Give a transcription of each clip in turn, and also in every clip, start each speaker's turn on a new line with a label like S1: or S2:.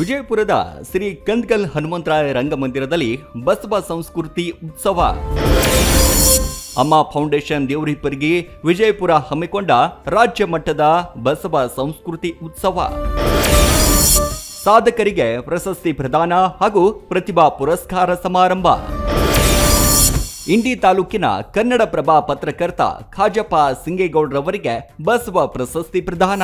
S1: ವಿಜಯಪುರದ ಶ್ರೀ ಕಂದ್ಕಲ್ ಹನುಮಂತರಾಯ ರಂಗಮಂದಿರದಲ್ಲಿ ಬಸವ ಸಂಸ್ಕೃತಿ ಉತ್ಸವ. ಅಮ್ಮ ಫೌಂಡೇಶನ್ ದೇವರಿಪ್ಪರಿಗೆ ವಿಜಯಪುರ ಹಮ್ಮಿಕೊಂಡ ರಾಜ್ಯ ಮಟ್ಟದ ಬಸವ ಸಂಸ್ಕೃತಿ ಉತ್ಸವ. ಸಾಧಕರಿಗೆ ಪ್ರಶಸ್ತಿ ಪ್ರದಾನ ಹಾಗೂ ಪ್ರತಿಭಾ ಪುರಸ್ಕಾರ ಸಮಾರಂಭ. ಇಂಡಿ ತಾಲೂಕಿನ ಕನ್ನಡಪ್ರಭ ಪತ್ರಕರ್ತ ಖಾಜಪ್ಪ ಸಿಂಗೇಗೌಡ್ರವರಿಗೆ ಬಸವ ಪ್ರಶಸ್ತಿ ಪ್ರದಾನ.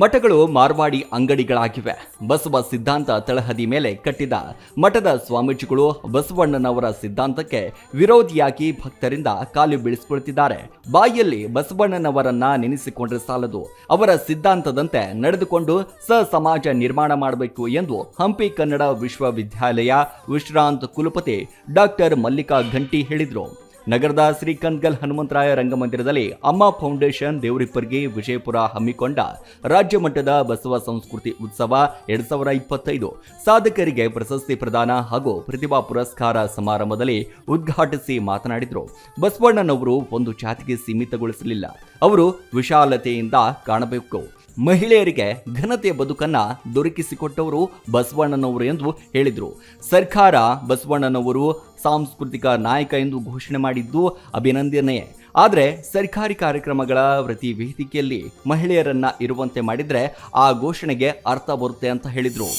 S1: ಮಠಗಳು ಮಾರ್ವಾಡಿ ಅಂಗಡಿಗಳಾಗಿವೆ. ಬಸವ ಸಿದ್ಧಾಂತ ತಳಹದಿ ಮೇಲೆ ಕಟ್ಟಿದ ಮಠದ ಸ್ವಾಮೀಜಿಗಳು ಬಸವಣ್ಣನವರ ಸಿದ್ಧಾಂತಕ್ಕೆ ವಿರೋಧಿಯಾಗಿ ಭಕ್ತರಿಂದ ಕಾಲು ಬೀಳಿಸಿಕೊಳ್ತಿದ್ದಾರೆ. ಬಾಯಿಯಲ್ಲಿ ಬಸವಣ್ಣನವರನ್ನ ನೆನೆಸಿಕೊಂಡ್ರೆ ಸಾಲದು. ಅವರ ಸಿದ್ಧಾಂತದಂತೆ ನಡೆದುಕೊಂಡು ಸ ಸಮಾಜ ನಿರ್ಮಾಣ ಮಾಡಬೇಕು ಎಂದು ಹಂಪಿ ಕನ್ನಡ ವಿಶ್ವವಿದ್ಯಾಲಯ ವಿಶ್ರಾಂತ ಕುಲಪತಿ ಡಾಕ್ಟರ್ ಮಲ್ಲಿಕಾ ಘಂಟಿ ಹೇಳಿದರು. ನಗರದ ಶ್ರೀ ಕನ್ಗಲ್ ಹನುಮಂತರಾಯ ರಂಗಮಂದಿರದಲ್ಲಿ ಅಮ್ಮ ಫೌಂಡೇಶನ್ ದೇವರಿಪ್ಪರಿಗೆ ವಿಜಯಪುರ ಹಮ್ಮಿಕೊಂಡ ರಾಜ್ಯ ಮಟ್ಟದ ಬಸವ ಸಂಸ್ಕೃತಿ ಉತ್ಸವ ಎರಡ್ ಸಾವಿರ ಇಪ್ಪತ್ತೈದು ಸಾಧಕರಿಗೆ ಪ್ರಶಸ್ತಿ ಪ್ರದಾನ ಹಾಗೂ ಪ್ರತಿಭಾ ಪುರಸ್ಕಾರ ಸಮಾರಂಭದಲ್ಲಿ ಉದ್ಘಾಟಿಸಿ ಮಾತನಾಡಿದರು. ಬಸವಣ್ಣನವರು ಒಂದು ಜಾತಿಗೆ ಸೀಮಿತಗೊಳಿಸಲಿಲ್ಲ. ಅವರು ವಿಶಾಲತೆಯಿಂದ ಕಾಣಬೇಕು. ಮಹಿಳೆಯರಿಗೆ ಘನತೆಯ ಬದುಕನ್ನ ದೊರಕಿಸಿಕೊಟ್ಟವರು ಬಸವಣ್ಣನವರು ಎಂದು ಹೇಳಿದರು. ಸರ್ಕಾರ ಬಸವಣ್ಣನವರು ಸಾಂಸ್ಕೃತಿಕ ನಾಯಕ ಎಂದು ಘೋಷಣೆ ಮಾಡಿದ್ದು ಅಭಿನಂದನೆಯೇ. ಆದರೆ ಸರ್ಕಾರಿ ಕಾರ್ಯಕ್ರಮಗಳ ಪ್ರತಿ ವೇದಿಕೆಯಲ್ಲಿ ಮಹಿಳೆಯರನ್ನ ಇರುವಂತೆ ಮಾಡಿದರೆ ಆ ಘೋಷಣೆಗೆ ಅರ್ಥ ಬರುತ್ತೆ ಅಂತ ಹೇಳಿದರು.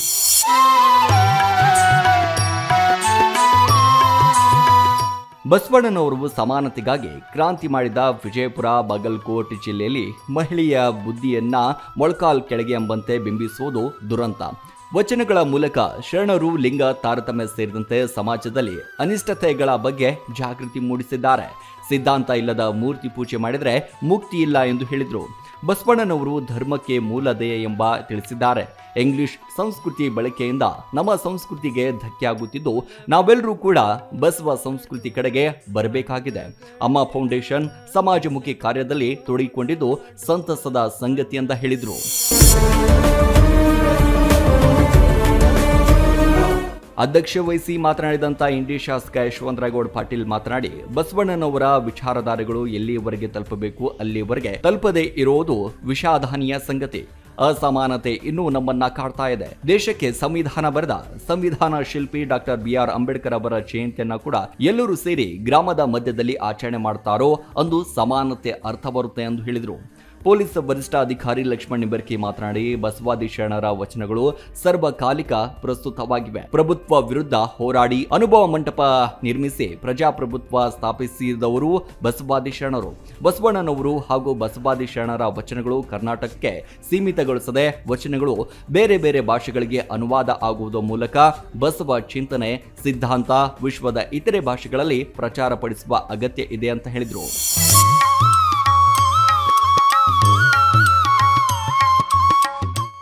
S1: ಬಸವಣ್ಣನವರು ಸಮಾನತೆಗಾಗಿ ಕ್ರಾಂತಿ ಮಾಡಿದ ವಿಜಯಪುರ, ಬಾಗಲಕೋಟ್ ಜಿಲ್ಲೆಯಲ್ಲಿ ಮಹಿಳೆಯ ಬುದ್ಧಿಯನ್ನ ಮೊಳಕಾಲ್ ಕೆಳಗೆ ಎಂಬಂತೆ ಬಿಂಬಿಸುವುದು ದುರಂತ. ವಚನಗಳ ಮೂಲಕ ಶರಣರು, ಲಿಂಗ ತಾರತಮ್ಯ ಸೇರಿದಂತೆ ಸಮಾಜದಲ್ಲಿ ಅನಿಷ್ಟತೆಗಳ ಬಗ್ಗೆ ಜಾಗೃತಿ ಮೂಡಿಸಿದ್ದಾರೆ. ಸಿದ್ಧಾಂತ ಇಲ್ಲದ ಮೂರ್ತಿ ಪೂಜೆ ಮಾಡಿದರೆ ಮುಕ್ತಿ ಇಲ್ಲ ಎಂದು ಹೇಳಿದರು. ಬಸವಣ್ಣನವರು ಧರ್ಮಕ್ಕೆ ಮೂಲದೆಯೇ ಎಂಬ ತಿಳಿಸಿದ್ದಾರೆ. ಇಂಗ್ಲಿಷ್ ಸಂಸ್ಕೃತಿ ಬಳಕೆಯಿಂದ ನಮ್ಮ ಸಂಸ್ಕೃತಿಗೆ ಧಕ್ಕೆ ಆಗುತ್ತಿದ್ದು ನಾವೆಲ್ಲರೂ ಕೂಡ ಬಸವ ಸಂಸ್ಕೃತಿ ಕಡೆಗೆ ಬರಬೇಕಾಗಿದೆ. ಅಮ್ಮ ಫೌಂಡೇಶನ್ ಸಮಾಜಮುಖಿ ಕಾರ್ಯದಲ್ಲಿ ತೊಡಗಿಕೊಂಡಿದ್ದು, ಸಂತಸದ ಸಂಗತಿ ಅಂತ ಹೇಳಿದರು. ಅಧ್ಯಕ್ಷ ವಹಿಸಿ ಮಾತನಾಡಿದಂತ ಇಂಡಿ ಶಾಸಕ ಯಶವಂತರಾಯಗೌಡ ಪಾಟೀಲ್ ಮಾತನಾಡಿ, ಬಸವಣ್ಣನವರ ವಿಚಾರಧಾರೆಗಳು ಎಲ್ಲಿಯವರೆಗೆ ತಲುಪಬೇಕು, ಅಲ್ಲಿವರೆಗೆ ತಲುಪದೇ ಇರುವುದು ವಿಷಾದನೀಯ ಸಂಗತಿ. ಅಸಮಾನತೆ ಇನ್ನೂ ನಮ್ಮನ್ನ ಕಾಡ್ತಾ ಇದೆ. ದೇಶಕ್ಕೆ ಸಂವಿಧಾನ ಬರೆದ ಸಂವಿಧಾನ ಶಿಲ್ಪಿ ಡಾಕ್ಟರ್ ಬಿ ಆರ್ ಅಂಬೇಡ್ಕರ್ ಅವರ ಜಯಂತಿಯನ್ನ ಕೂಡ ಎಲ್ಲರೂ ಸೇರಿ ಗ್ರಾಮದ ಮಧ್ಯದಲ್ಲಿ ಆಚರಣೆ ಮಾಡ್ತಾರೋ ಅಂದು ಸಮಾನತೆ ಅರ್ಥ ಬರುತ್ತೆ ಎಂದು ಹೇಳಿದರು. ಪೊಲೀಸ್ ವರಿಷ್ಠ ಅಧಿಕಾರಿ ಲಕ್ಷ್ಮಣ್ ನಿಂಬರ್ಕಿ ಮಾತನಾಡಿ, ಬಸವಾದಿ ಶರಣರ ವಚನಗಳು ಸರ್ವಕಾಲಿಕ ಪ್ರಸ್ತುತವಾಗಿವೆ. ಪ್ರಭುತ್ವ ವಿರುದ್ಧ ಹೋರಾಡಿ ಅನುಭವ ಮಂಟಪ ನಿರ್ಮಿಸಿ ಪ್ರಜಾಪ್ರಭುತ್ವ ಸ್ಥಾಪಿಸಿದವರು ಬಸವಾದಿ ಶರಣರು. ಬಸವಣ್ಣನವರು ಹಾಗೂ ಬಸವಾದಿ ಶರಣರ ವಚನಗಳು ಕರ್ನಾಟಕಕ್ಕೆ ಸೀಮಿತಗೊಳಿಸದೆ ವಚನಗಳು ಬೇರೆ ಬೇರೆ ಭಾಷೆಗಳಿಗೆ ಅನುವಾದ ಆಗುವುದರ ಮೂಲಕ ಬಸವ ಚಿಂತನೆ, ಸಿದ್ಧಾಂತ, ವಿಶ್ವದ ಇತರೆ ಭಾಷೆಗಳಲ್ಲಿ ಪ್ರಚಾರ ಪಡಿಸುವ ಅಗತ್ಯ ಇದೆ ಅಂತ ಹೇಳಿದರು.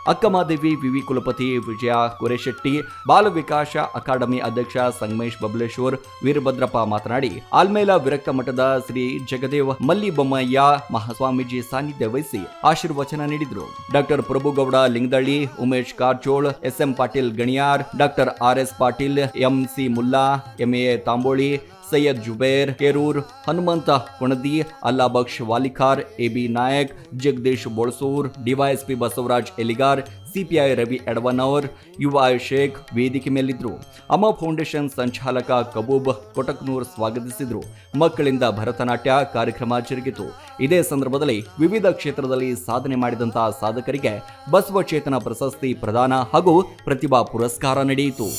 S1: ಅಕ್ಕಮಾದೇವಿ, ವಿವಿ ಕುಲಪತಿ ವಿಜಯ ಕುರೆಶೆಟ್ಟಿ, ಬಾಲ ವಿಕಾಸ ಅಕಾಡೆಮಿ ಅಧ್ಯಕ್ಷ ಸಂಗಮೇಶ್ ಬಬಲೇಶ್ವರ್, ವೀರಭದ್ರಪ್ಪ ಮಾತನಾಡಿ, ಆಲ್ಮೇಲ ವಿರಕ್ತ ಮಠದ ಶ್ರೀ ಜಗದೇವ ಮಲ್ಲಿಬೊಮ್ಮಯ್ಯ ಮಹಾಸ್ವಾಮೀಜಿ ಸಾನ್ನಿಧ್ಯ ವಹಿಸಿ ಆಶೀರ್ವಚನ ನೀಡಿದರು. Doctor Prabhugouda Lingadalli, Umesh Karajol, SM Patil Ganiyar, doctor R S Patil MC Mulla MA Tamboli Syed Zubair, Kerur, Hanumantha Kunadi Allabaksh Valikar AB Nayak, Jagadish Bolsur, DYSP Basavaraj Eligar, CPI Ravi Edavanavar, ಯುವ ಶೇಖ್ ವೇದಿಕೆ ಮೇಲಿದ್ರು. ಅಮ್ಮ foundation ಸಂಚಾಲಕ ಕಬೂಬ್ ಕೊಟಕ್ನೂರ್ ಸ್ವಾಗತಿಸಿದ್ರು. ಮಕ್ಕಳಿಂದ ಭರತನಾಟ್ಯ ಕಾರ್ಯಕ್ರಮ ಜರುಗಿತು. ಇದೇ ಸಂದರ್ಭದಲ್ಲಿ ವಿವಿಧ ಕ್ಷೇತ್ರದಲ್ಲಿ ಸಾಧನೆ ಮಾಡಿದಂತಹ ಸಾಧಕರಿಗೆ ಬಸವ ಚೇತನ ಪ್ರಶಸ್ತಿ ಪ್ರದಾನ ಹಾಗೂ ಪ್ರತಿಭಾ ಪುರಸ್ಕಾರ ನಡೆಯಿತು.